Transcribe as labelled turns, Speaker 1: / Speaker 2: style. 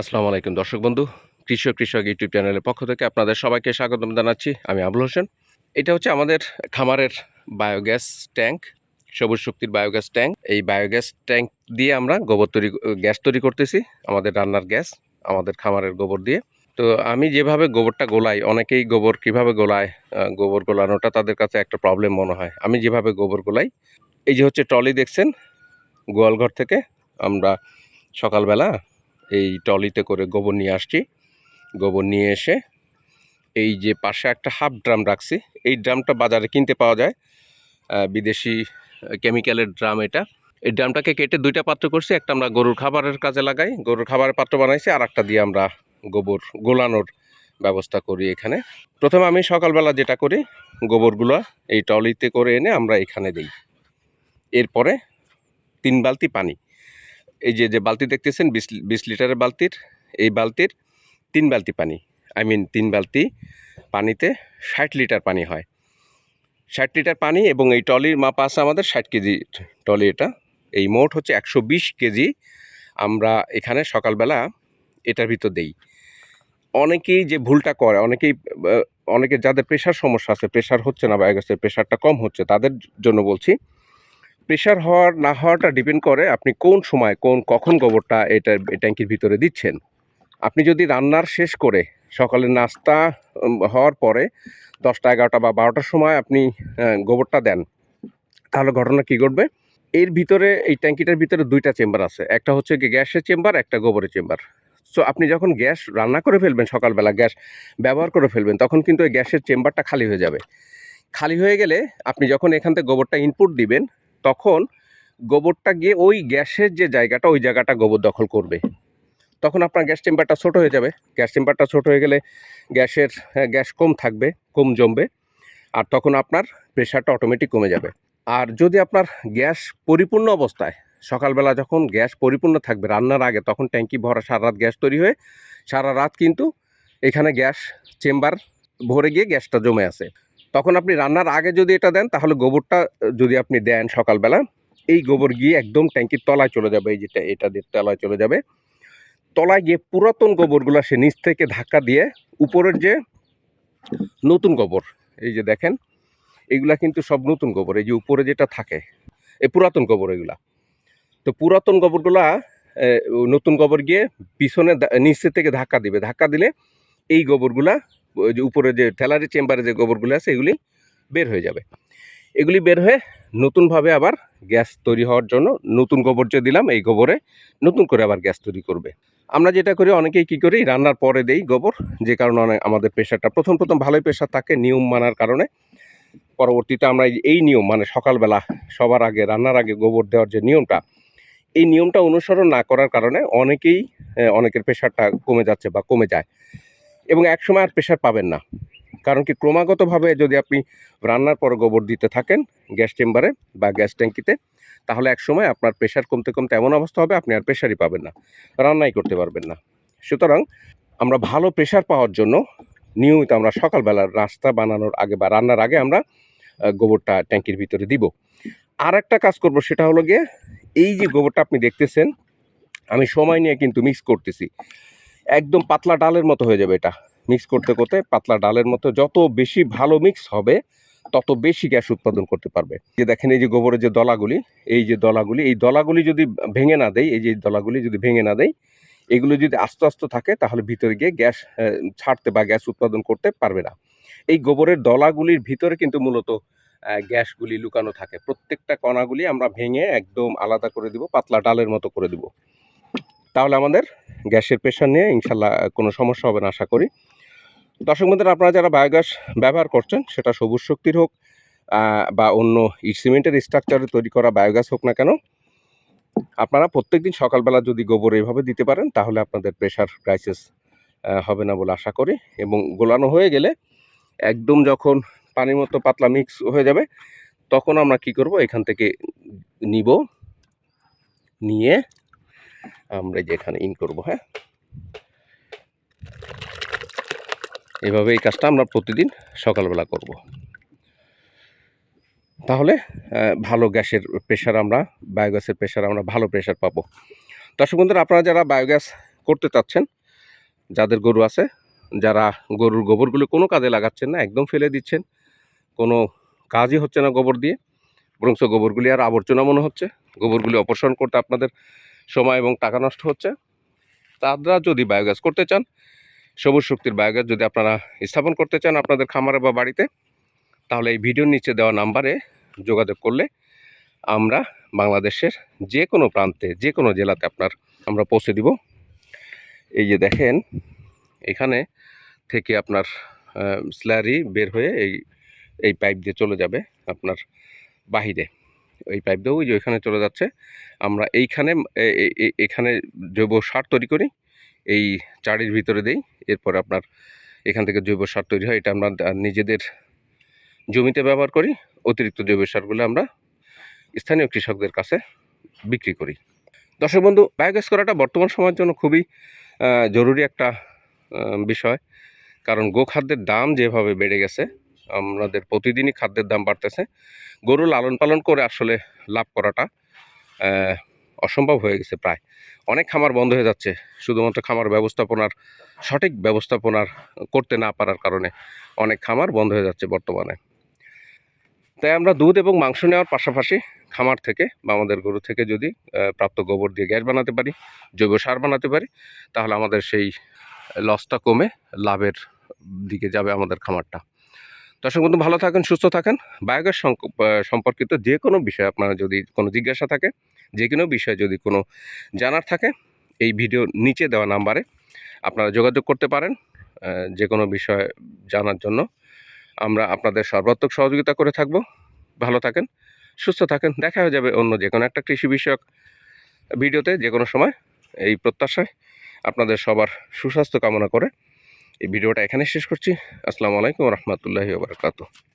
Speaker 1: আসসালামু আলাইকুম, দর্শক বন্ধু, কৃষক কৃষক ইউটিউব চ্যানেলের পক্ষ থেকে আপনাদের সবাইকে স্বাগতম জানাচ্ছি। আমি আবুল হোসেন। এটা হচ্ছে আমাদের খামারের বায়োগ্যাস ট্যাঙ্ক সবুজ শক্তির বায়োগ্যাস ট্যাঙ্ক এই বায়োগ্যাস ট্যাঙ্ক দিয়ে আমরা গোবর তৈরি, গ্যাস তৈরি করতেছি, আমাদের রান্নার গ্যাস, আমাদের খামারের গোবর দিয়ে। তো আমি যেভাবে গোবরটা গোলাই, অনেকেই গোবর কীভাবে গোলায় গোবর গোলানোটা তাদের কাছে একটা প্রবলেম মনে হয়। আমি যেভাবে গোবর গোলাই, এই যে হচ্ছে ট্রলি দেখছেন, গোয়ালঘর থেকে আমরা সকালবেলা এই ট্রলিতে করে গোবর নিয়ে আসছি। গোবর নিয়ে এসে এই যে পাশে একটা হাফ ড্রাম রাখছি। এই ড্রামটা বাজারে কিনতে পাওয়া যায়। বিদেশি কেমিক্যালের ড্রাম এটা। এই ড্রামটাকে কেটে দুইটা পাত্র করছি। একটা আমরা গরুর খাবারের কাজে লাগাই। গরুর খাবারের পাত্র বানাইছি। আর একটা দিয়ে আমরা গোবর গোলানোর ব্যবস্থা করি এখানে। প্রথমে আমি সকালবেলা যেটা করি, গোবরগুলো এই ট্রলিতে করে এনে আমরা এখানে দিই। এরপরে তিন বালতি পানি। এই যে যে বালতি দেখতেছেন, বিশ বিশ লিটারের বালতির, এই বালতির তিন বালতি পানি। আই মিন তিন বালতি পানিতে ষাট লিটার পানি হয়। ষাট লিটার পানি এবং এই টলির মাপ আছে আমাদের ষাট কেজি টলি এটা। এই মোট হচ্ছে একশো বিশ কেজি আমরা এখানে সকালবেলা এটার ভিতর দেই। অনেকেই যে ভুলটা করে, অনেকেই অনেকে যাদের প্রেশার সমস্যা আছে প্রেশার হচ্ছে না বায়োগ্যাসের প্রেশারটা কম হচ্ছে, তাদের জন্য বলছি প্রেশার হওয়ার, না হওয়াটা ডিপেন্ড করে আপনি কোন সময়, কোন, কখন গোবরটা এটা, এই ট্যাঙ্কির ভিতরে দিচ্ছেন। আপনি যদি রান্নার শেষ করে সকালে নাস্তা হওয়ার পরে দশটা, এগারোটা বা বারোটার সময় আপনি গোবরটা দেন, তাহলে ঘটনা কী ঘটবে? এর ভিতরে, এই ট্যাঙ্কিটার ভিতরে দুইটা চেম্বার আছে। একটা হচ্ছে গ্যাসের চেম্বার, একটা গোবরের চেম্বার। সো আপনি যখন গ্যাস রান্না করে ফেলবেন, সকালবেলা গ্যাস ব্যবহার করে ফেলবেন, তখন কিন্তু ওই গ্যাসের চেম্বারটা খালি হয়ে যাবে। খালি হয়ে গেলে আপনি যখন এখান থেকে গোবরটা ইনপুট দিবেন তখন গোবরটা গিয়ে ওই গ্যাসের যে জায়গাটা ওই জায়গাটা গোবর দখল করবে। তখন আপনার গ্যাস চেম্বারটা ছোট হয়ে যাবে। গ্যাস চেম্বারটা ছোট হয়ে গেলে গ্যাসের হ্যাঁ, গ্যাস কম থাকবে কম জমবে আর তখন আপনার প্রেশারটা অটোমেটিক কমে যাবে। আর যদি আপনার গ্যাস পরিপূর্ণ অবস্থায় সকালবেলা যখন গ্যাস পরিপূর্ণ থাকবে রান্নার আগে তখন ট্যাঙ্কি ভরা সারা রাত গ্যাস তৈরি হয়ে সারা রাত কিন্তু এখানে গ্যাস চেম্বার ভরে গিয়ে গ্যাসটা জমে আছে। তখন আপনি রান্নার আগে যদি এটা দেন, তাহলে গোবরটা যদি আপনি দেন সকালবেলা, এই গোবর গিয়ে একদম ট্যাঙ্কির তলায় চলে যাবে, এই যেটা এটা তলায় চলে যাবে। তলায় গিয়ে পুরাতন গোবরগুলো সে নিচ থেকে ধাক্কা দিয়ে উপরের যে নতুন গোবর, এই যে দেখেন, এগুলা কিন্তু সব নতুন গোবর, এই যে উপরে যেটা থাকে, এই পুরাতন গোবর এগুলা। তো পুরাতন গোবরগুলা নতুন গোবর গিয়ে পিছনে নিচে থেকে ধাক্কা দিবে, ধাক্কা দিলে এই গোবরগুলা যে উপরে যে ট্যালারি চেম্বারে যে গোবরগুলো আছে, এগুলি বের হয়ে যাবে। এগুলি বের হয়ে নতুনভাবে আবার গ্যাস তৈরি হওয়ার জন্য নতুন গোবর যে দিলাম, এই গোবরে নতুন করে আবার গ্যাস তৈরি করবে। আমরা যেটা করি, অনেকেই কী করি, রান্নার পরে দেই গোবর, যে কারণে অনেক আমাদের প্রেশারটা প্রথম প্রথম ভালোই প্রেশার থাকে নিয়ম মানার কারণে। পরবর্তীতে আমরা এই- এই নিয়ম মানে সকালবেলা সবার আগে, রান্নার আগে গোবর দেওয়ার যে নিয়মটা, এই নিয়মটা অনুসরণ না করার কারণে অনেকেই অনেকের প্রেশারটা কমে যাচ্ছে বা কমে যায়। এবং একসময় আর প্রেশার পাবেন না। কারণ কি ক্রমাগতভাবে যদি আপনি রান্নার পর গোবর দিতে থাকেন গ্যাস চেম্বারে বা গ্যাস ট্যাঙ্কিতে, তাহলে একসময় আপনার প্রেশার কমতে কমতে এমন অবস্থা হবে, আপনি আর প্রেশারই পাবেন না, রান্নাই করতে পারবেন না। সুতরাং আমরা ভালো প্রেশার পাওয়ার জন্য নিয়মিত আমরা সকালবেলা রাস্তা বানানোর আগে বা রান্নার আগে আমরা গোবরটা ট্যাঙ্কির ভিতরে দিব। আর একটা কাজ করব সেটা হলো গিয়ে, এই যে গোবরটা আপনি দেখতেছেন, আমি সময় নিয়ে কিন্তু মিক্স করতেছি। একদম পাতলা ডালের মতো হয়ে যাবে এটা। মিক্স করতে করতে পাতলা ডালের মতো যত বেশি ভালো মিক্স হবে, তত বেশি গ্যাস উৎপাদন করতে পারবে। যে দেখেন, এই যে গোবরের যে দলাগুলি, এই যে দলাগুলি, এই দলাগুলি যদি ভেঙে না দেয় এই যে দলাগুলি যদি ভেঙে না দেয় এগুলো যদি আস্তে আস্তে থাকে, তাহলে ভিতরে গিয়ে গ্যাস ছাড়তে বা গ্যাস উৎপাদন করতে পারবে না। এই গোবরের দলাগুলির ভিতরে কিন্তু মূলত গ্যাসগুলি লুকানো থাকে। প্রত্যেকটা কণাগুলি আমরা ভেঙে একদম আলাদা করে দিব, পাতলা ডালের মতো করে দিব। তাহলে আমাদের গ্যাসের প্রেশার নিয়ে ইনশাল্লাহ কোনো সমস্যা হবে না আশা করি। দর্শক বন্ধুরা, আপনারা যারা বায়োগ্যাস ব্যবহার করছেন, সেটা সবুজ শক্তির হোক বা অন্য সিমেন্টের স্ট্রাকচারে তৈরি করা বায়োগ্যাস হোক না কেন, আপনারা প্রত্যেকদিন সকালবেলা যদি গোবর এইভাবে দিতে পারেন, তাহলে আপনাদের প্রেশার ক্রাইসিস হবে না বলে আশা করি। এবং গোলানো হয়ে গেলে একদম যখন পানির মতো পাতলা মিক্স হয়ে যাবে, তখন আমরা কি করব? এখান থেকে নিব, নিয়ে আমরা যেখানে ইন করব হ্যাঁ? এভাবে এই কাজটা আমরা প্রতিদিন সকালবেলা করব। তাহলে ভালো গ্যাসের প্রেশার আমরা বায়োগ্যাসের প্রেশার আমরা, ভালো প্রেশার পাবো। দর্শক বন্ধুরা, আপনারা যারা বায়োগ্যাস করতে চাচ্ছেন, যাদের গরু আছে, যারা গরুর গোবরগুলো কোনো কাজে লাগাচ্ছেন না, একদম ফেলে দিচ্ছেন, কোনো কাজই হচ্ছে না গোবর দিয়ে, বরঞ্চ গোবরগুলি আর আবর্জনা মনে হচ্ছে, গোবরগুলি অপসারণ করতে আপনাদের সময় এবং টাকা নষ্ট হচ্ছে। তারা যদি বায়োগ্যাস করতে চান, সবুজ শক্তির বায়োগ্যাস যদি আপনারা স্থাপন করতে চান আপনাদের খামারে বা বাড়িতে, তাহলে এই ভিডিওর নিচে দেওয়া নাম্বারে যোগাযোগ করলে আমরা বাংলাদেশের যে কোনো প্রান্তে যে কোনো জেলাতে আপনার আমরা পৌঁছে দিব। এই যে দেখেন, এখানে থেকে আপনার স্ল্যারি বের হয়ে এই এই পাইপ দিয়ে চলে যাবে আপনার বাহিরে। এই পাইপ দিয়েও যে ওইখানে চলে যাচ্ছে। আমরা এইখানে এখানে জৈব সার তৈরি করি, এই চারির ভিতরে দেই, এরপর আপনার এখান থেকে জৈব সার তৈরি হয়, এটা আমরা নিজেদের জমিতে ব্যবহার করি, অতিরিক্ত জৈব সারগুলো আমরা স্থানীয় কৃষকদের কাছে বিক্রি করি। দর্শক বন্ধু বায়োগ্যাস করাটা বর্তমান সময়ের জন্য খুবই জরুরি একটা বিষয়। কারণ গোখাদ্যের দাম যেভাবে বেড়ে গেছে আমাদের প্রতিদিনই খাদ্যের দাম বাড়তেছে। গরু লালন পালন করে আসলে লাভ করাটা অসম্ভব হয়ে গেছে প্রায়। অনেক খামার বন্ধ হয়ে যাচ্ছে, শুধুমাত্র খামার ব্যবস্থাপনার, সঠিক ব্যবস্থাপনার করতে না পারার কারণে অনেক খামার বন্ধ হয়ে যাচ্ছে বর্তমানে। তাই আমরা দুধ এবং মাংস নেওয়ার পাশাপাশি খামার থেকে বা আমাদের গরু থেকে যদি প্রাপ্ত গোবর দিয়ে গ্যাস বানাতে পারি, জৈব সার বানাতে পারি, তাহলে আমাদের সেই লসটা কমে লাভের দিকে যাবে আমাদের খামারটা। দর্শক বন্ধু, ভালো থাকেন, সুস্থ থাকেন। বায়োগ্যাস সম্পর্কিত যে কোনো বিষয়ে আপনারা যদি কোনো জিজ্ঞাসা থাকে যে কোনো বিষয়ে যদি কোনো জানার থাকে, এই ভিডিও নিচে দেওয়া নাম্বারে আপনারা যোগাযোগ করতে পারেন যে কোনো বিষয় জানার জন্য। আমরা আপনাদের সর্বাত্মক সহযোগিতা করে থাকব। ভালো থাকেন, সুস্থ থাকেন। দেখা হয়ে যাবে অন্য যে কোনো একটা কৃষি বিষয়ক ভিডিওতে যে কোনো সময়। এই প্রত্যাশায় আপনাদের সবার সুস্বাস্থ্য কামনা করে এই ভিডিওটা এখানে শেষ করছি। আসসালামু আলাইকুম রহমতুল্লাহি বারকাতু